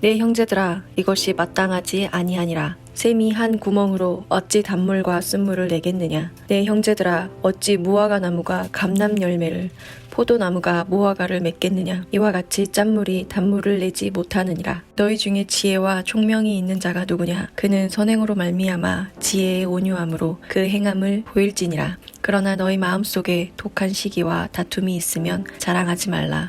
내 형제들아 이것이 마땅하지 아니하니라. 샘이 한 구멍으로 어찌 단물과 쓴물을 내겠느냐? 내 형제들아 어찌 무화과 나무가 감람 열매를 포도나무가 무화과를 맺겠느냐? 이와 같이 짠물이 단물을 내지 못하느니라. 너희 중에 지혜와 총명이 있는 자가 누구냐? 그는 선행으로 말미암아 지혜의 온유함으로 그 행함을 보일지니라. 그러나 너희 마음속에 독한 시기와 다툼이 있으면 자랑하지 말라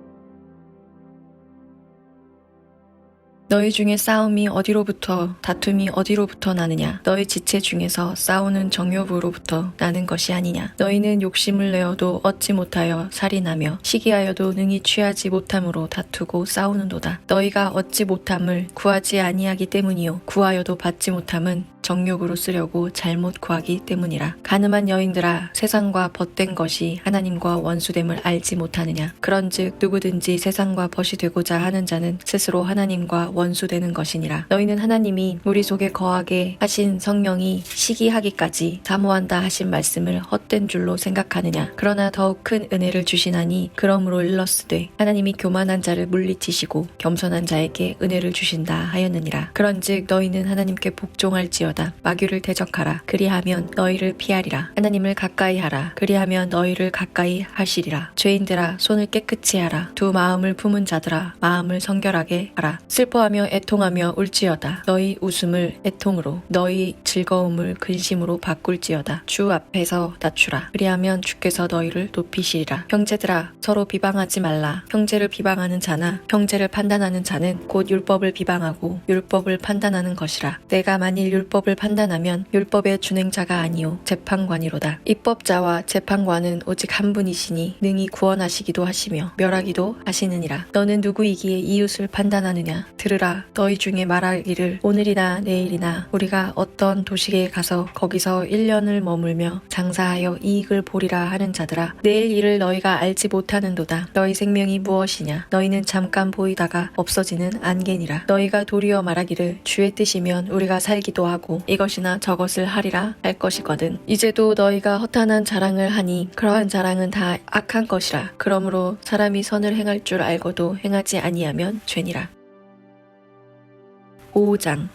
너희 중에 싸움이 어디로부터 다툼이 어디로부터 나느냐? 너희 지체 중에서 싸우는 정욕으로부터 나는 것이 아니냐? 너희는 욕심을 내어도 얻지 못하여 살인하며 시기하여도 능히 취하지 못함으로 다투고 싸우는도다. 너희가 얻지 못함을 구하지 아니하기 때문이요. 구하여도 받지 못함은 정욕으로 쓰려고 잘못 구하기 때문이라. 가늠한 여인들아 세상과 벗된 것이 하나님과 원수됨을 알지 못하느냐? 그런즉 누구든지 세상과 벗이 되고자 하는 자는 스스로 하나님과 원수되는 것이니라. 너희는 하나님이 우리 속에 거하게 하신 성령이 시기하기까지 사모한다 하신 말씀을 헛된 줄로 생각하느냐? 그러나 더욱 큰 은혜를 주시나니 그러므로 일러스되 하나님이 교만한 자를 물리치시고 겸손한 자에게 은혜를 주신다 하였느니라. 그런즉 너희는 하나님께 복종할지어 다 마귀를 대적하라. 그리하면 너희를 피하리라. 하나님을 가까이 하라. 그리하면 너희를 가까이 하시리라. 죄인들아 손을 깨끗이 하라. 두 마음을 품은 자들아 마음을 성결하게 하라. 슬퍼하며 애통하며 울지어다. 너희 웃음을 애통으로 너희 즐거움을 근심으로 바꿀지어다. 주 앞에서 낮추라. 그리하면 주께서 너희를 높이시리라. 형제들아 서로 비방하지 말라. 형제를 비방하는 자나 형제를 판단하는 자는 곧 율법을 비방하고 율법을 판단하는 것이라. 내가 만일 율법 을 판단하면 율법의 준행자가 아니요 재판관이로다. 입법자와 재판관은 오직 한 분이시니 능히 구원하시기도 하시며 멸하기도 하시느니라. 너는 누구이기에 이웃을 판단하느냐? 들으라. 너희 중에 말하기를 오늘이나 내일이나 우리가 어떤 도시에 가서 거기서 1년을 머물며 장사하여 이익을 보리라 하는 자들아. 내일 일을 너희가 알지 못하는도다. 너희 생명이 무엇이냐? 너희는 잠깐 보이다가 없어지는 안개니라. 너희가 도리어 말하기를 주의 뜻이면 우리가 살기도 하고 이것이나 저것을 하리라 할 것이거든. 이제도 너희가 허탄한 자랑을 하니 그러한 자랑은 다 악한 것이라. 그러므로 사람이 선을 행할 줄 알고도 행하지 아니하면 죄니라. 5장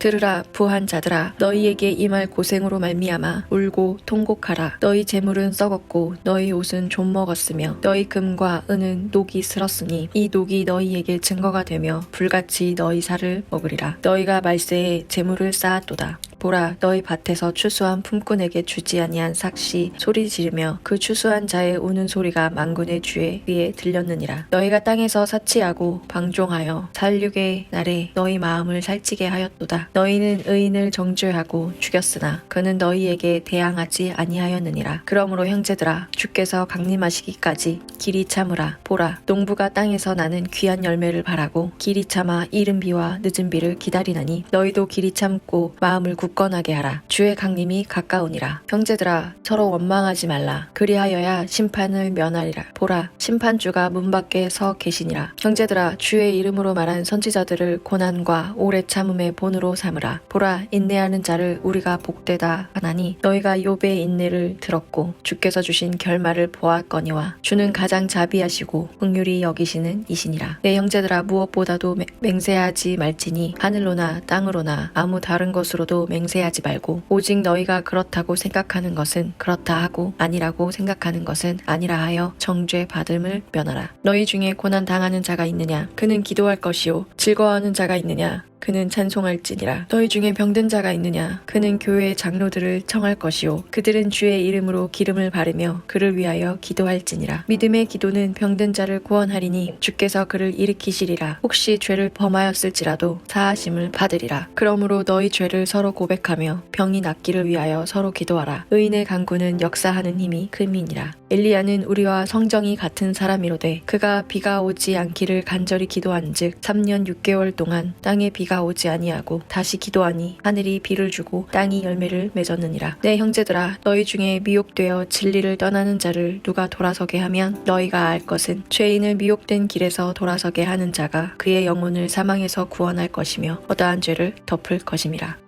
들으라 부한 자들아. 너희에게 임할 고생으로 말미암아 울고 통곡하라. 너희 재물은 썩었고 너희 옷은 좀 먹었으며 너희 금과 은은 녹이 슬었으니 이 녹이 너희에게 증거가 되며 불같이 너희 살을 먹으리라. 너희가 말세에 재물을 쌓았도다 보라 너희 밭에서 추수한 품꾼에게 주지 아니한 삭시 소리 지르며 그 추수한 자의 우는 소리가 만군의 주에 귀에 들렸느니라. 너희가 땅에서 사치하고 방종하여 살육의 날에 너희 마음을 살찌게 하였도다. 너희는 의인을 정죄하고 죽였으나 그는 너희에게 대항하지 아니하였느니라. 그러므로 형제들아 주께서 강림하시기까지 길이 참으라. 보라 농부가 땅에서 나는 귀한 열매를 바라고 길이 참아 이른 비와 늦은 비를 기다리나니 너희도 길이 참고 마음을 굳건하게 하라. 주의 강림이 가까우니라. 형제들아 서로 원망하지 말라. 그리하여야 심판을 면하리라. 보라 심판주가 문 밖에 서 계시니라. 형제들아 주의 이름으로 말한 선지자들을 고난과 오래 참음의 본으로 삼으라. 보라 인내하는 자를 우리가 복되다 하나니 너희가 욥의 인내를 들었고 주께서 주신 결말을 보았거니와 주는 가장 자비하시고 긍휼히 여기시는 이시니라. 내 형제들아 무엇보다도 맹- 맹세하지 말지니 하늘로나 땅으로나 아무 다른 것으로도 맹 세하지 말고 오직 너희가 그렇다고 생각하는 것은 그렇다 하고 아니라고 생각하는 것은 아니라 하여 정죄 받음을 면하라. 너희 중에 고난 당하는 자가 있느냐? 그는 기도할 것이요 즐거워하는 자가 있느냐 그는 찬송할지니라. 너희 중에 병든 자가 있느냐? 그는 교회의 장로들을 청할 것이요. 그들은 주의 이름으로 기름을 바르며 그를 위하여 기도할지니라. 믿음의 기도는 병든 자를 구원하리니 주께서 그를 일으키시리라. 혹시 죄를 범하였을지라도 사하심을 받으리라. 그러므로 너희 죄를 서로 고백하며 병이 낫기를 위하여 서로 기도하라. 의인의 강구는 역사하는 힘이 금이니라. 엘리야는 우리와 성정이 같은 사람이로되 그가 비가 오지 않기를 간절히 기도한즉 3년 6개월 동안 땅에 비가 오지 아니하고 다시 기도하니 하늘이 비를 주고 땅이 열매를 맺었느니라. 내 형제들아 너희 중에 미혹되어 진리를 떠나는 자를 누가 돌아서게 하면 너희가 알 것은 죄인을 미혹된 길에서 돌아서게 하는 자가 그의 영혼을 사망에서 구원할 것이며 어떠한 죄를 덮을 것임이라.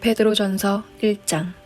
베드로전서 1장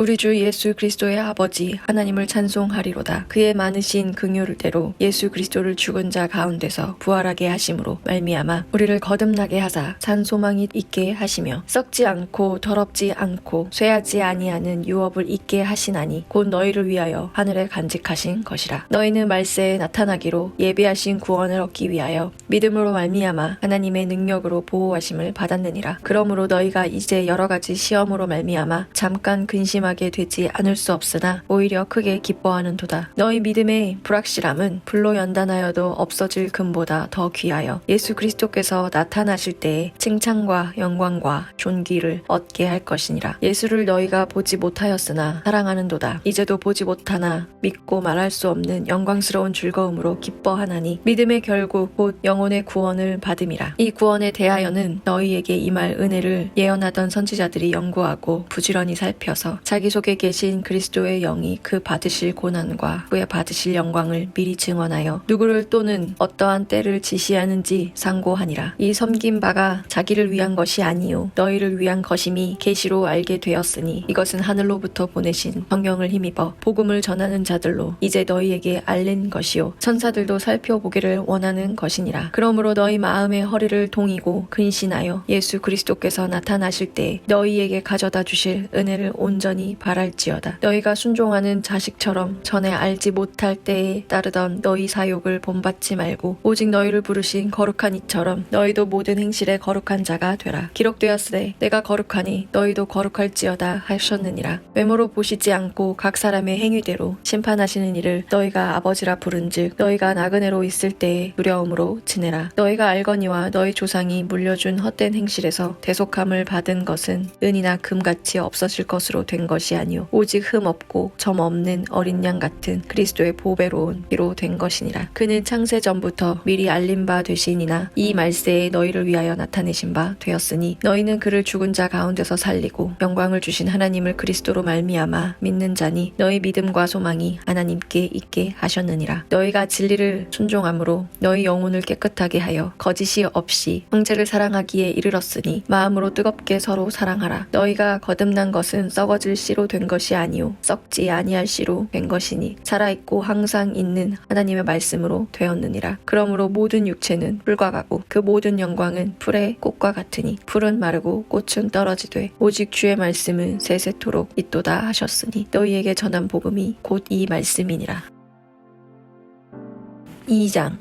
우리 주 예수 그리스도의 아버지 하나님을 찬송하리로다. 그의 많으신 긍휼대로 예수 그리스도를 죽은 자 가운데서 부활하게 하심으로 말미암아 우리를 거듭나게 하사 산 소망이 있게 하시며 썩지 않고 더럽지 않고 쇠하지 아니하는 유업을 있게 하시나니 곧 너희를 위하여 하늘에 간직하신 것이라. 너희는 말세에 나타나기로 예비하신 구원을 얻기 위하여 믿음으로 말미암아 하나님의 능력으로 보호하심을 받았느니라. 그러므로 너희가 이제 여러 가지 시험으로 말미암아 잠깐 근심하 게 되지 않을 수 없으나 오히려 크게 기뻐하는 도다. 너희 믿음의 불확실함은 불로 연단하여도 없어질 금보다 더 귀하여 예수 그리스도께서 나타나실 때에 칭찬과 영광과 존귀를 얻게 할 것이니라. 예수를 너희가 보지 못하였으나 사랑하는 도다. 이제도 보지 못하나 믿고 말할 수 없는 영광스러운 즐거움으로 기뻐하나니 믿음의 결국 곧 영혼의 구원을 받음이라. 이 구원에 대하여는 너희에게 임할 은혜를 예언하던 선지자들이 연구하고 부지런히 살펴서 자기 속에 계신 그리스도의 영이 그 받으실 고난과 후에 받으실 영광을 미리 증언하여 누구를 또는 어떠한 때를 지시하는지 상고하니라. 이 섬긴 바가 자기를 위한 것이 아니요 너희를 위한 것임이 계시로 알게 되었으니 이것은 하늘로부터 보내신 성령을 힘입어 복음을 전하는 자들로 이제 너희에게 알린 것이요 천사들도 살펴보기를 원하는 것이니라. 그러므로 너희 마음의 허리를 동이고 근신하여 예수 그리스도께서 나타나실 때 너희에게 가져다 주실 은혜를 온전히 바랄지어다. 너희가 순종하는 자식처럼 전에 알지 못할 때에 따르던 너희 사욕을 본받지 말고 오직 너희를 부르신 거룩한 이처럼 너희도 모든 행실에 거룩한 자가 되라. 기록되었으되 내가 거룩하니 너희도 거룩할지어다 하셨느니라. 외모로 보시지 않고 각 사람의 행위대로 심판하시는 이를 너희가 아버지라 부른즉 너희가 나그네로 있을 때에 두려움으로 지내라. 너희가 알거니와 너희 조상이 물려준 헛된 행실에서 대속함을 받은 것은 은이나 금같이 없어질 것으로 된 것이 아니요 오직 흠 없고 점 없는 어린 양 같은 그리스도의 보배로운 피로 된 것이니라. 그는 창세 전부터 미리 알린 바 되시니나 이 말세에 너희를 위하여 나타내신 바 되었으니 너희는 그를 죽은 자 가운데서 살리고 영광을 주신 하나님을 그리스도로 말미암아 믿는 자니 너희 믿음과 소망이 하나님께 있게 하셨느니라. 너희가 진리를 순종함으로 너희 영혼을 깨끗하게 하여 거짓이 없이 형제를 사랑하기에 이르렀으니 마음으로 뜨겁게 서로 사랑하라. 너희가 거듭난 것은 썩어질 씨로 된 것이 아니요 썩지 아니할 씨로 된 것이니 살아있고 항상 있는 하나님의 말씀으로 되었느니라. 그러므로 모든 육체는 풀과 같고 그 모든 영광은 풀의 꽃과 같으니 풀은 마르고 꽃은 떨어지되 오직 주의 말씀은 세세토록 있도다 하셨으니 너희에게 전한 복음이 곧 이 말씀이니라. 2장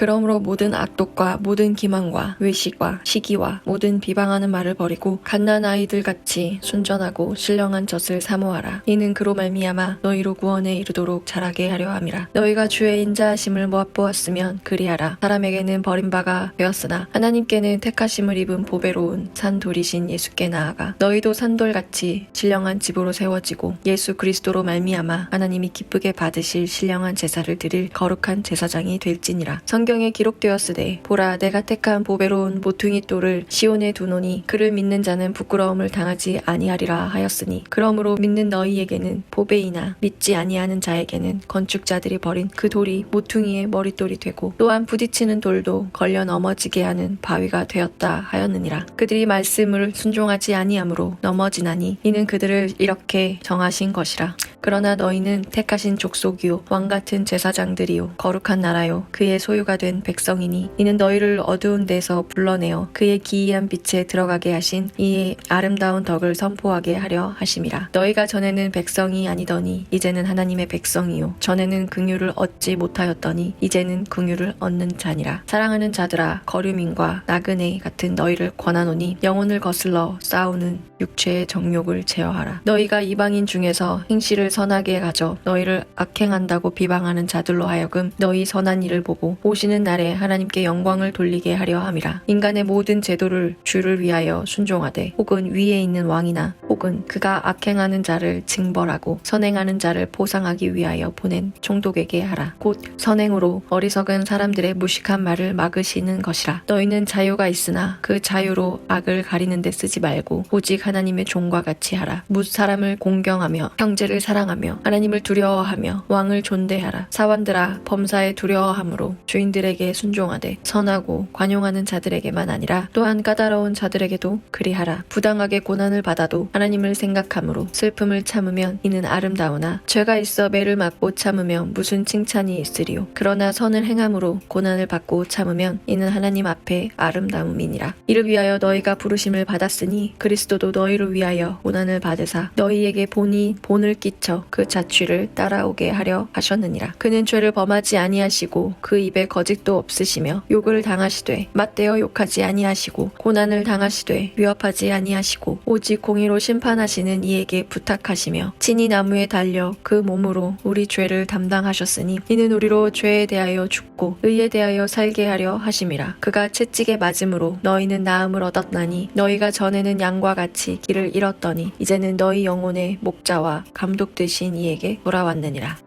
그러므로 모든 악독과 모든 기망과 외식과 시기와 모든 비방하는 말을 버리고 갓난 아이들 같이 순전하고 신령한 젖을 사모하라. 이는 그로 말미암아 너희로 구원에 이르도록 자라게 하려 함이라. 너희가 주의 인자하심을 모아보았으면 그리하라. 사람에게는 버림바가 되었으나 하나님께는 택하심을 입은 보배로운 산돌이신 예수께 나아가 너희도 산돌같이 신령한 집으로 세워지고 예수 그리스도로 말미암아 하나님이 기쁘게 받으실 신령한 제사를 드릴 거룩한 제사장이 될지니라. 성경 에 기록되었으되 보라 내가 택한 보배로운 모퉁이 돌을 시온에 두노니 그를 믿는 자는 부끄러움을 당하지 아니하리라 하였으니 그러므로 믿는 너희에게는 보배이나 믿지 아니하는 자에게는 건축자들이 버린 그 돌이 모퉁이의 머릿돌이 되고 또한 부딪히는 돌도 걸려 넘어지게 하는 바위가 되었다 하였느니라. 그들이 말씀을 순종하지 아니하므로 넘어지나니 이는 그들을 이렇게 정하신 것이라. 그러나 너희는 택하신 족속이요 왕 같은 제사장들이요 거룩한 나라요 그의 소유가 된 백성이니 이는 너희를 어두운 데서 불러내어 그의 기이한 빛에 들어가게 하신 이의 아름다운 덕을 선포하게 하려 하심이라. 너희가 전에는 백성이 아니더니 이제는 하나님의 백성이요. 전에는 긍휼을 얻지 못하였더니 이제는 긍휼을 얻는 자니라. 사랑하는 자들아 거류민과 나그네 같은 너희를 권하노니 영혼을 거슬러 싸우는 육체의 정욕을 제어하라. 너희가 이방인 중에서 행실을 선하게 가져 너희를 악행한다고 비방하는 자들로 하여금 너희 선한 일을 보고 오시는 날에 하나님께 영광을 돌리게 하려 함이라. 인간의 모든 제도를 주를 위하여 순종하되 혹은 위에 있는 왕이나 혹은 그가 악행하는 자를 징벌하고 선행하는 자를 보상하기 위하여 보낸 총독에게 하라. 곧 선행으로 어리석은 사람들의 무식한 말을 막으시는 것이라. 너희는 자유가 있으나 그 자유로 악을 가리는 데 쓰지 말고 오직 하나님의 종과 같이 하라. 무 사람을 공경하며 형제를 사랑하며 하나님을 두려워하며 왕을 존대하라. 사원들아 범사에 두려워함으로 주인들에게 순종하되 선하고 관용하는 자들에게만 아니라 또한 까다로운 자들에게도 그리하라. 부당하게 고난을 받아도 하나님을 생각함으로 슬픔을 참으면 이는 아름다우나 죄가 있어 매를 맞고 참으면 무슨 칭찬이 있으리요? 그러나 선을 행함으로 고난을 받고 참으면 이는 하나님 앞에 아름다움이니라. 이를 위하여 너희가 부르심을 받았으니 그리스도도 너희를 위하여 고난을 받으사 너희에게 본이 본을 끼쳐 그 자취를 따라오게 하려 하셨느니라. 그는 죄를 범하지 아니하시고 그 입에 거짓도 없으시며 욕을 당하시되 맞대어 욕하지 아니하시고 고난을 당하시되 위협하지 아니하시고 오직 공의로 심판하시는 이에게 부탁하시며 친히 나무에 달려 그 몸으로 우리 죄를 담당하셨으니 이는 우리로 죄에 대하여 죽고 의에 대하여 살게 하려 하심이라. 그가 채찍에 맞음으로 너희는 나음을 얻었나니 너희가 전에는 양과 같이 길을 잃었더니 이제는 너희 영혼의 목자와 감독 되신 이에게 돌아왔느니라.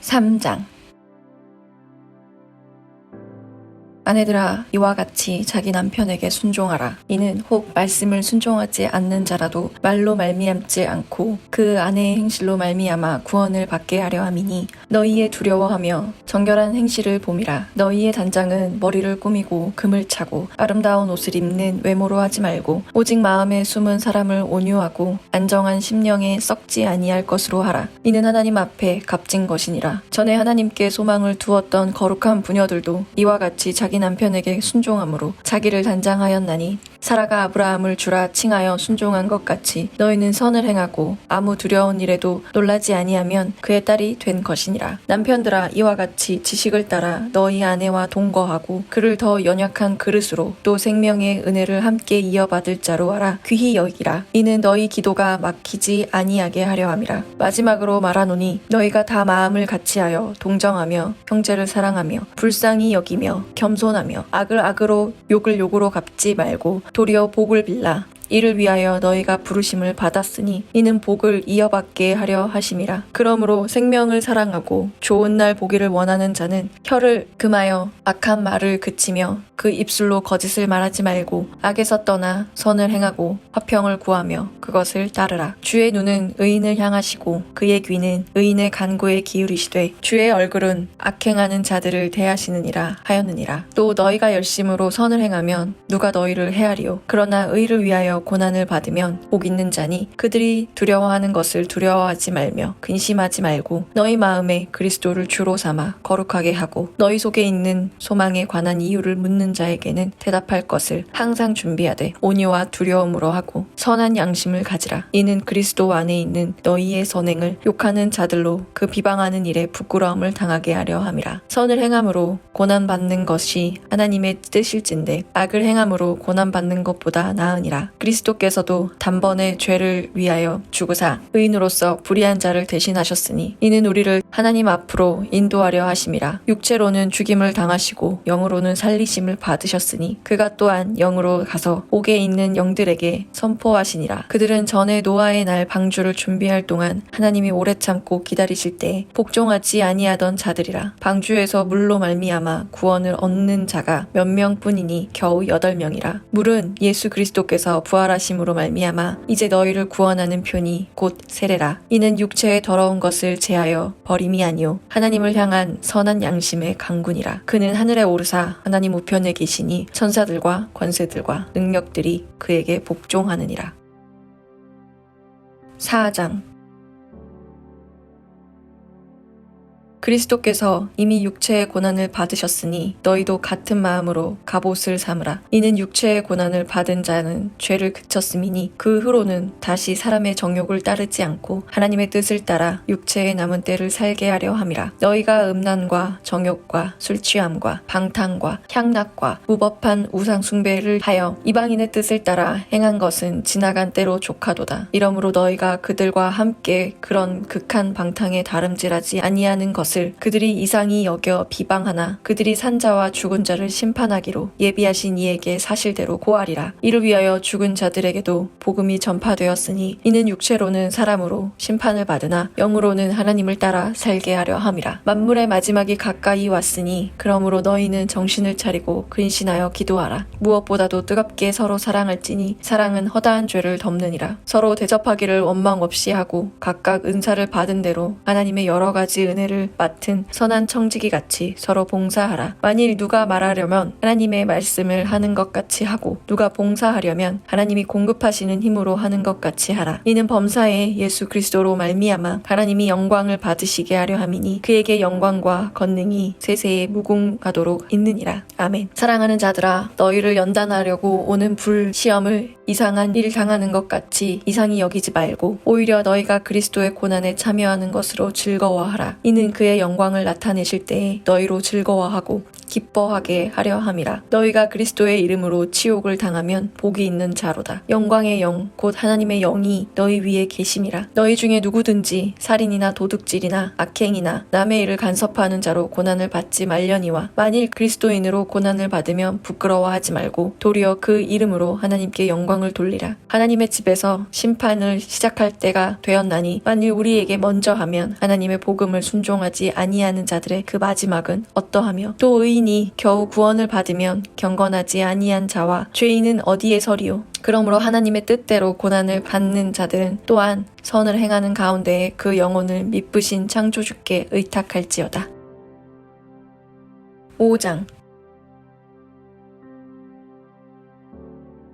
3장 아내들아 이와 같이 자기 남편에게 순종하라. 이는 혹 말씀을 순종하지 않는 자라도 말로 말미암지 않고 그 아내의 행실로 말미암아 구원을 받게 하려 함이니 너희의 두려워하며 정결한 행실을 봄이라. 너희의 단장은 머리를 꾸미고 금을 차고 아름다운 옷을 입는 외모로 하지 말고 오직 마음에 숨은 사람을 온유하고 안정한 심령에 썩지 아니할 것으로 하라. 이는 하나님 앞에 값진 것이니라. 전에 하나님께 소망을 두었던 거룩한 부녀들도 이와 같이 자기 남편에게 순종함으로 자기를 단장하였나니 사라가 아브라함을 주라 칭하여 순종한 것 같이 너희는 선을 행하고 아무 두려운 일에도 놀라지 아니하면 그의 딸이 된 것이니라. 남편들아 이와 같이 지식을 따라 너희 아내와 동거하고 그를 더 연약한 그릇으로 또 생명의 은혜를 함께 이어받을 자로 하라. 귀히 여기라. 이는 너희 기도가 막히지 아니하게 하려 함이라. 마지막으로 말하노니 너희가 다 마음을 같이하여 동정하며 형제를 사랑하며 불쌍히 여기며 겸손하며 악을 악으로 욕을 욕으로 갚지 말고 도리어 복을 빌라 이를 위하여 너희가 부르심을 받았으니 이는 복을 이어받게 하려 하심이라. 그러므로 생명을 사랑하고 좋은 날 보기를 원하는 자는 혀를 금하여 악한 말을 그치며 그 입술로 거짓을 말하지 말고 악에서 떠나 선을 행하고 화평을 구하며 그것을 따르라. 주의 눈은 의인을 향하시고 그의 귀는 의인의 간구에 기울이시되 주의 얼굴은 악행하는 자들을 대하시느니라 하였느니라. 또 너희가 열심으로 선을 행하면 누가 너희를 헤아리요. 그러나 의를 위하여 고난을 받으면 복 있는 자니 그들이 두려워하는 것을 두려워하지 말며 근심하지 말고 너희 마음에 그리스도를 주로 삼아 거룩하게 하고 너희 속에 있는 소망에 관한 이유를 묻는 자에게는 대답할 것을 항상 준비하되 온유와 두려움으로 하고 선한 양심을 가지라. 이는 그리스도 안에 있는 너희의 선행을 욕하는 자들로 그 비방하는 일에 부끄러움을 당하게 하려 함이라. 선을 행함으로 고난 받는 것이 하나님의 뜻일진데 악을 행함으로 고난 받는 것보다 나으니라. 그리 스도께서도 단번에 죄를 위하여 죽으사 의인으로서 불의한 자를 대신하셨으니 이는 우리를 하나님 앞으로 인도하려 하심이라. 육체로는 죽임을 당하시고 영으로는 살리심을 받으셨으니 그가 또한 영으로 가서 옥에 있는 영들에게 선포하시니라. 그들은 전에 노아의 날 방주를 준비할 동안 하나님이 오래 참고 기다리실 때 복종하지 아니하던 자들이라. 방주에서 물로 말미암아 구원을 얻는 자가 몇 명뿐이니 겨우 여덟 명이라. 물은 예수 그리스도께서 부활 하심으로 말미암아 이제 너희를 구원하는 편이 곧 세례라. 이는 육체의 더러운 것을 제하여 버림이 아니요 하나님을 향한 선한 양심의 강군이라. 그는 하늘에 오르사 하나님 우편에 계시니 천사들과 권세들과 능력들이 그에게 복종하느니라. 4장 그리스도께서 이미 육체의 고난을 받으셨으니 너희도 같은 마음으로 갑옷을 삼으라. 이는 육체의 고난을 받은 자는 죄를 그쳤음이니 그 후로는 다시 사람의 정욕을 따르지 않고 하나님의 뜻을 따라 육체의 남은 때를 살게 하려 함이라. 너희가 음란과 정욕과 술 취함과 방탕과 향락과 무법한 우상 숭배를 하여 이방인의 뜻을 따라 행한 것은 지나간 때로 족하도다. 이러므로 너희가 그들과 함께 그런 극한 방탕에 다름질하지 아니하는 것을 그들이 이상히 여겨 비방하나 그들이 산자와 죽은 자를 심판하기로 예비하신 이에게 사실대로 고하리라. 이를 위하여 죽은 자들에게도 복음이 전파되었으니 이는 육체로는 사람으로 심판을 받으나 영으로는 하나님을 따라 살게 하려 함이라. 만물의 마지막이 가까이 왔으니 그러므로 너희는 정신을 차리고 근신하여 기도하라. 무엇보다도 뜨겁게 서로 사랑할지니 사랑은 허다한 죄를 덮느니라. 서로 대접하기를 원망 없이 하고 각각 은사를 받은 대로 하나님의 여러 가지 은혜를 맡은 선한 청지기 같이 서로 봉사하라. 만일 누가 말하려면 하나님의 말씀을 하는 것 같이 하고 누가 봉사하려면 하나님이 공급하시는 힘으로 하는 것 같이 하라. 이는 범사에 예수 그리스도로 말미암아 하나님이 영광을 받으시게 하려 함이니 그에게 영광과 권능이 세세에 무궁하도록 있느니라. 아멘. 사랑하는 자들아 너희를 연단하려고 오는 불 시험을 이상한 일 당하는 것 같이 이상히 여기지 말고 오히려 너희가 그리스도의 고난에 참여하는 것으로 즐거워하라. 이는 그의 영광을 나타내실 때에 너희로 즐거워하고 기뻐하게 하려 함이라. 너희가 그리스도의 이름으로 치욕을 당하면 복이 있는 자로다. 영광의 영, 곧 하나님의 영이 너희 위에 계심이라. 너희 중에 누구든지 살인이나 도둑질이나 악행이나 남의 일을 간섭하는 자로 고난을 받지 말려니와 만일 그리스도인으로 고난을 받으면 부끄러워하지 말고 도리어 그 이름으로 하나님께 영광을 돌리라. 하나님의 집에서 심판을 시작할 때가 되었나니 만일 우리에게 먼저 하면 하나님의 복음을 순종하지 아니하는 자들의 그 마지막은 어떠하며 또 의인 이 겨우 구원을 받으면 경건하지 아니한 자와 죄인은 어디에 서리요 그러므로 하나님의 뜻대로 고난을 받는 자들은 또한 선을 행하는 가운데 그 영혼을 미쁘신 창조주께 의탁할지어다. 5장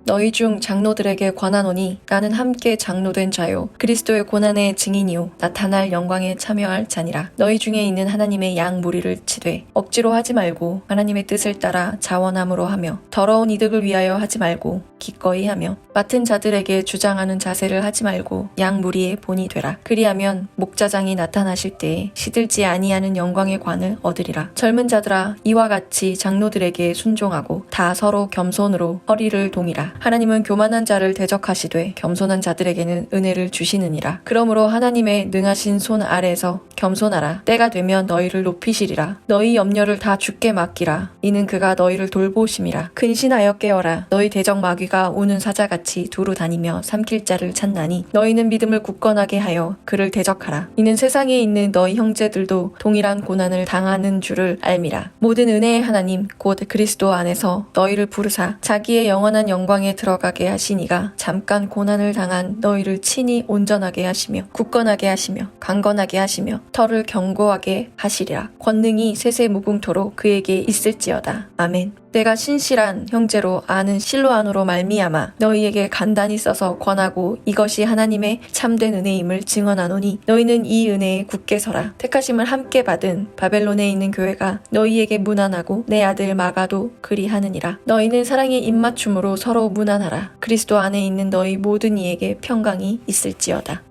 너희 중 장로들에게 관하노니 나는 함께 장로된 자요. 그리스도의 고난의 증인이요. 나타날 영광에 참여할 자니라. 너희 중에 있는 하나님의 양 무리를 치되 억지로 하지 말고 하나님의 뜻을 따라 자원함으로 하며 더러운 이득을 위하여 하지 말고 기꺼이 하며 맡은 자들에게 주장하는 자세를 하지 말고 양 무리의 본이 되라. 그리하면 목자장이 나타나실 때에 시들지 아니하는 영광의 관을 얻으리라. 젊은 자들아 이와 같이 장로들에게 순종하고 다 서로 겸손으로 허리를 동이라 하나님은 교만한 자를 대적하시되 겸손한 자들에게는 은혜를 주시느니라. 그러므로 하나님의 능하신 손 아래에서 겸손하라. 때가 되면 너희를 높이시리라. 너희 염려를 다 죽게 맡기라. 이는 그가 너희를 돌보심이라. 근신하여 깨어라. 너희 대적 마귀가 우는 사자같이 두루 다니며 삼킬 자를 찾나니 너희는 믿음을 굳건하게 하여 그를 대적하라. 이는 세상에 있는 너희 형제들도 동일한 고난을 당하는 줄을 알미라. 모든 은혜의 하나님 곧 그리스도 안에서 너희를 부르사 자기의 영원한 영광에 들어가게 하시니가 잠깐 고난을 당한 너희를 친히 온전하게 하시며 굳건하게 하시며 강건하게 하시며 털을 견고하게 하시리라. 권능이 세세 무궁토록 그에게 있을지어다. 아멘. 내가 신실한 형제로 아는 실로안으로 말미암아 너희에게 간단히 써서 권하고 이것이 하나님의 참된 은혜임을 증언하노니 너희는 이 은혜에 굳게 서라. 택하심을 함께 받은 바벨론에 있는 교회가 너희에게 무난하고 내 아들 마가도 그리하느니라. 너희는 사랑의 입맞춤으로 서로 무난하라. 그리스도 안에 있는 너희 모든 이에게 평강이 있을지어다.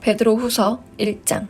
베드로 후서 1장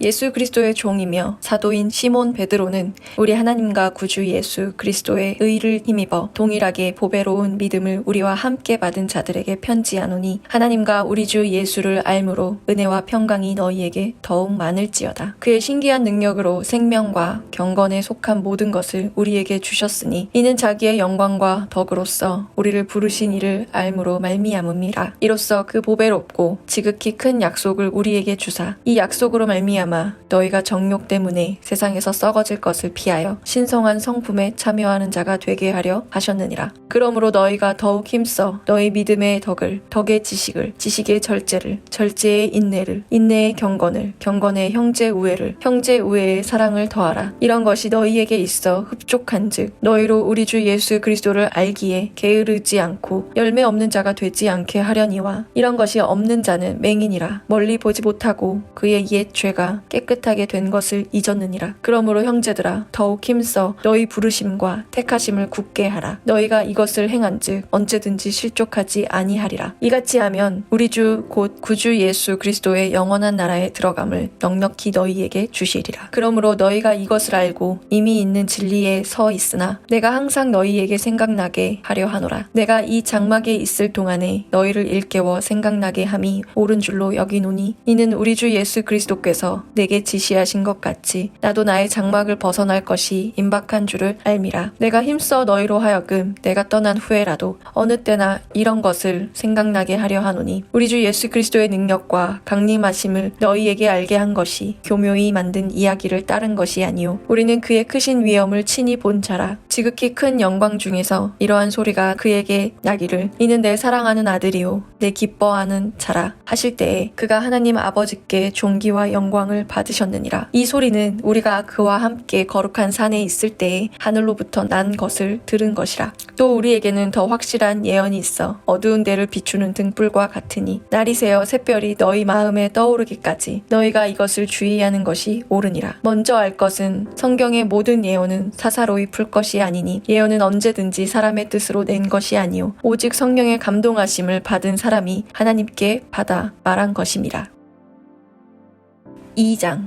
예수 그리스도의 종이며 사도인 시몬 베드로는 우리 하나님과 구주 예수 그리스도의 의를 힘입어 동일하게 보배로운 믿음을 우리와 함께 받은 자들에게 편지하노니 하나님과 우리 주 예수를 알므로 은혜와 평강이 너희에게 더욱 많을지어다. 그의 신기한 능력으로 생명과 경건에 속한 모든 것을 우리에게 주셨으니 이는 자기의 영광과 덕으로서 우리를 부르신 이를 알므로 말미암음이라. 이로써 그 보배롭고 지극히 큰 약속을 우리에게 주사 이 약속으로 말미암아 너희가 정욕 때문에 세상에서 썩어질 것을 피하여 신성한 성품에 참여하는 자가 되게 하려 하셨느니라. 그러므로 너희가 더욱 힘써 너희 믿음의 덕을 덕의 지식을 지식의 절제를 절제의 인내를 인내의 경건을 경건의 형제 우애를 형제 우애의 사랑을 더하라. 이런 것이 너희에게 있어 흡족한즉 너희로 우리 주 예수 그리스도를 알기에 게으르지 않고 열매 없는 자가 되지 않게 하려니와 이런 것이 없는 자는 맹인이라 멀리 보지 못하고 그의 옛 죄가 깨끗하게 된 것을 잊었느니라. 그러므로 형제들아 더욱 힘써 너희 부르심과 택하심을 굳게 하라. 너희가 이것을 행한즉 언제든지 실족하지 아니하리라. 이같이 하면 우리 주 곧 구주 예수 그리스도의 영원한 나라에 들어감을 넉넉히 너희에게 주시리라. 그러므로 너희가 이것을 알고 이미 있는 진리에 서 있으나 내가 항상 너희에게 생각나게 하려 하노라. 내가 이 장막에 있을 동안에 너희를 일깨워 생각나게 함이 옳은 줄로 여기노니 이는 우리 주 예수 그리스도께서 내게 지시하신 것 같이 나도 나의 장막을 벗어날 것이 임박한 줄을 알미라. 내가 힘써 너희로 하여금 내가 떠난 후에라도 어느 때나 이런 것을 생각나게 하려 하노니 우리 주 예수 그리스도의 능력과 강림하심을 너희에게 알게 한 것이 교묘히 만든 이야기를 따른 것이 아니요 우리는 그의 크신 위엄을 친히 본 자라 지극히 큰 영광 중에서 이러한 소리가 그에게 나기를 이는 내 사랑하는 아들이요 내 기뻐하는 자라 하실 때에 그가 하나님 아버지께 존귀와 영광을 받으셨느니라. 이 소리는 우리가 그와 함께 거룩한 산에 있을 때에 하늘로부터 난 것을 들은 것이라. 또 우리에게는 더 확실한 예언이 있어 어두운 데를 비추는 등불과 같으니 날이 새어 샛별이 너희 마음에 떠오르기까지 너희가 이것을 주의하는 것이 옳으니라. 먼저 알 것은 성경의 모든 예언은 사사로이 풀 것이 아니니 예언은 언제든지 사람의 뜻으로 낸 것이 아니요 오직 성령의 감동하심을 받은 사람이 하나님께 받아 말한 것임이라 2장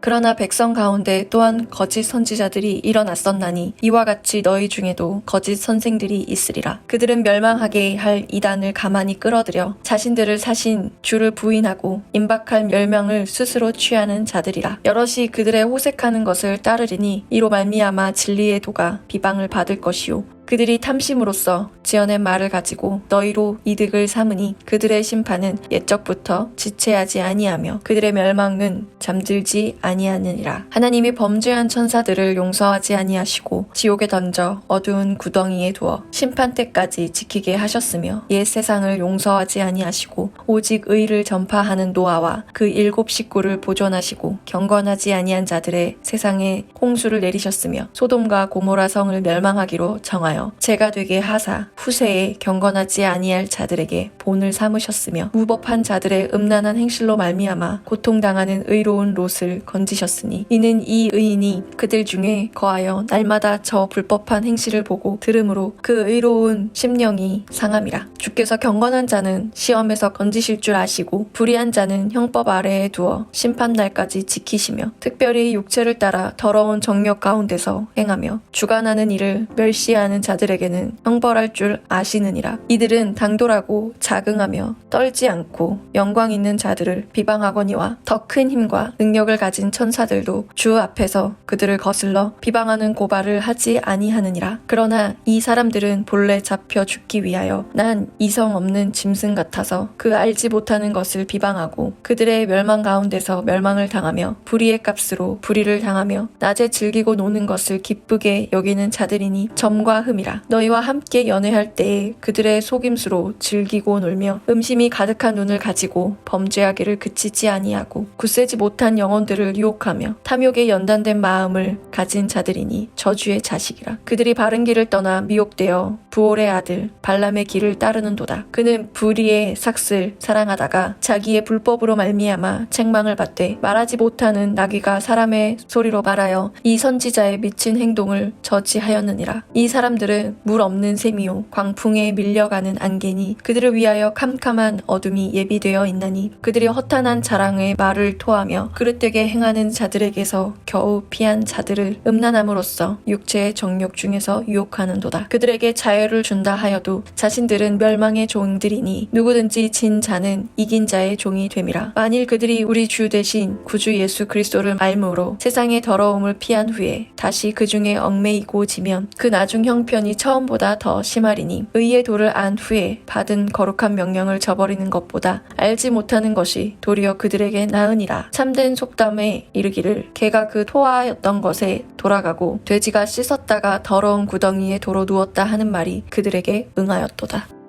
그러나 백성 가운데 또한 거짓 선지자들이 일어났었나니 이와 같이 너희 중에도 거짓 선생들이 있으리라. 그들은 멸망하게 할 이단을 가만히 끌어들여 자신들을 사신 주를 부인하고 임박할 멸망을 스스로 취하는 자들이라. 여럿이 그들의 호색하는 것을 따르리니 이로 말미암아 진리의 도가 비방을 받을 것이요. 그들이 탐심으로써 지어낸 말을 가지고 너희로 이득을 삼으니 그들의 심판은 옛적부터 지체하지 아니하며 그들의 멸망은 잠들지 아니하느니라. 하나님이 범죄한 천사들을 용서하지 아니하시고 지옥에 던져 어두운 구덩이에 두어 심판 때까지 지키게 하셨으며 옛 세상을 용서하지 아니하시고 오직 의를 전파하는 노아와 그 일곱 식구를 보존하시고 경건하지 아니한 자들의 세상에 홍수를 내리셨으며 소돔과 고모라 성을 멸망하기로 정하여 제가 되게 하사 후세에 경건하지 아니할 자들에게 본을 삼으셨으며 무법한 자들의 음란한 행실로 말미암아 고통당하는 의로운 롯을 건지셨으니 이는 이 의인이 그들 중에 거하여 날마다 저 불법한 행실을 보고 들음으로 그 의로운 심령이 상함이라. 주께서 경건한 자는 시험에서 건지실 줄 아시고 불의한 자는 형법 아래에 두어 심판 날까지 지키시며 특별히 육체를 따라 더러운 정욕 가운데서 행하며 주관하는 일을 멸시하는 자들에게는 형벌할 줄 아시느니라. 이들은 당돌하고 자긍하며 떨지 않고 영광 있는 자들을 비방하거니와 더 큰 힘과 능력을 가진 천사들도 주 앞에서 그들을 거슬러 비방하는 고발을 하지 아니하느니라. 그러나 이 사람들은 본래 잡혀 죽기 위하여 난 이성 없는 짐승 같아서 그 알지 못하는 것을 비방하고 그들의 멸망 가운데서 멸망을 당하며 불의의 값으로 불의를 당하며 낮에 즐기고 노는 것을 기쁘게 여기는 자들이니 점과 흠이라. 너희와 함께 연애 할 취할 때에 그들의 속임수로 즐기고 놀며 음심이 가득한 눈을 가지고 범죄하기를 그치지 아니하고 굳세지 못한 영혼들을 유혹하며 탐욕에 연단된 마음을 가진 자들이니 저주의 자식이라. 그들이 바른 길을 떠나 미혹되어 부올의 아들 발람의 길을 따르는도다. 그는 불의의 삭슬 사랑하다가 자기의 불법으로 말미암아 책망을 받되 말하지 못하는 나귀가 사람의 소리로 말하여 이 선지자의 미친 행동을 저지하였느니라. 이 사람들은 물 없는 셈이요 광풍에 밀려가는 안개니 그들을 위하여 캄캄한 어둠이 예비되어 있나니 그들이 허탄한 자랑의 말을 토하며 그릇되게 행하는 자들에게서 겨우 피한 자들을 음란함으로써 육체의 정욕 중에서 유혹하는도다. 그들에게 자유를 준다 하여도 자신들은 멸망의 종들이니 누구든지 진 자는 이긴 자의 종이 됨이라. 만일 그들이 우리 주 대신 구주 예수 그리스도를 알므로 세상의 더러움을 피한 후에 다시 그 중에 얽매이고 지면 그 나중 형편이 처음보다 더 심 하리니 의의 도를 안 후에 받은 거룩한 명령을 저버리는 것보다 알지 못하는 것이 도리어 그들에게 나으니라. 참된 속담에 이르기를 개가 그 토하였던 것에 돌아가고 돼지가 씻었다가 더러운 구덩이에 도로 누웠다 하는 말이 그들에게 응하였도다